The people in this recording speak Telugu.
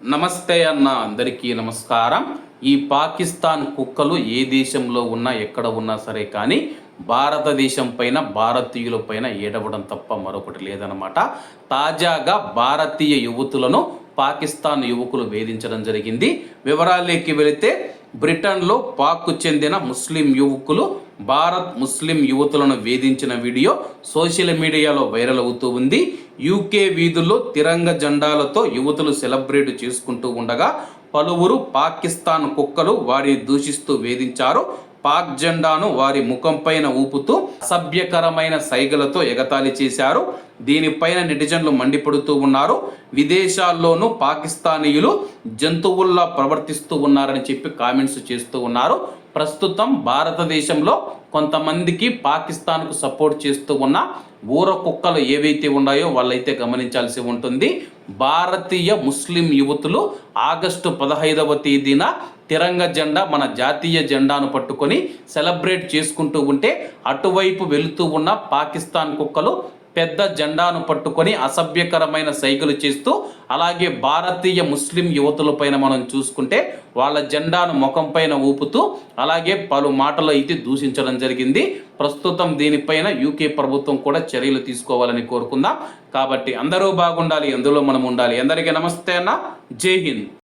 నమస్తే అన్న అందరికీ నమస్కారం. ఈ పాకిస్తాన్ కుక్కలు ఏ దేశంలో ఉన్నా ఎక్కడ ఉన్నా సరే కానీ భారతదేశం పైన భారతీయుల పైన ఏడవడం తప్ప మరొకటి లేదనమాట తాజాగా భారతీయ యువతులను పాకిస్తాన్ యువకులు వేధించడం జరిగింది. వివరాల్లోకి వెళితే బ్రిటన్లో పాక్కు చెందిన ముస్లిం యువకులు భారత్ ముస్లిం యువతులను వేధించిన వీడియో సోషల్ మీడియాలో వైరల్ అవుతూ ఉంది. యూకే వీధుల్లో తిరంగ జెండాలతో యువతులు సెలబ్రేట్ చేసుకుంటూ ఉండగా పలువురు పాకిస్తాన్ కుక్కలు వారిని దూషిస్తూ వేధించారు. పాక్ జెండాను వారి ముఖంపైన ఊపుతూ అసభ్యకరమైన సైగలతో ఎగతాళి చేశారు. దీనిపైన నెటిజన్లు మండిపడుతూ ఉన్నారు. విదేశాల్లోనూ పాకిస్తానీయులు జంతువుల్లా ప్రవర్తిస్తూ ఉన్నారని చెప్పి కామెంట్స్ చేస్తూ ఉన్నారు. ప్రస్తుతం భారతదేశంలో కొంతమందికి పాకిస్తాన్కు సపోర్ట్ చేస్తూ ఉన్న ఊర కుక్కలు ఏవైతే ఉన్నాయో వాళ్ళైతే గమనించాల్సి ఉంటుంది. భారతీయ ముస్లిం యువతులు ఆగస్టు పదహైదవ తేదీన తిరంగ జెండా మన జాతీయ జెండాను పట్టుకొని సెలబ్రేట్ చేసుకుంటూ ఉంటే అటువైపు వెళుతూ ఉన్న పాకిస్తాన్ కుక్కలు పెద్ద జెండాను పట్టుకొని అసభ్యకరమైన సైకిలు చేస్తూ అలాగే భారతీయ ముస్లిం యువతుల పైన మనం చూసుకుంటే వాళ్ళ జెండాను ముఖం పైన ఊపుతూ అలాగే పలు మాటలు అయితే దూషించడం జరిగింది. ప్రస్తుతం దీనిపైన యూకే ప్రభుత్వం కూడా చర్యలు తీసుకోవాలని కోరుకుందాం. కాబట్టి అందరూ బాగుండాలి ఎందులో మనం ఉండాలి. అందరికీ నమస్తే అన్న. జై హింద్.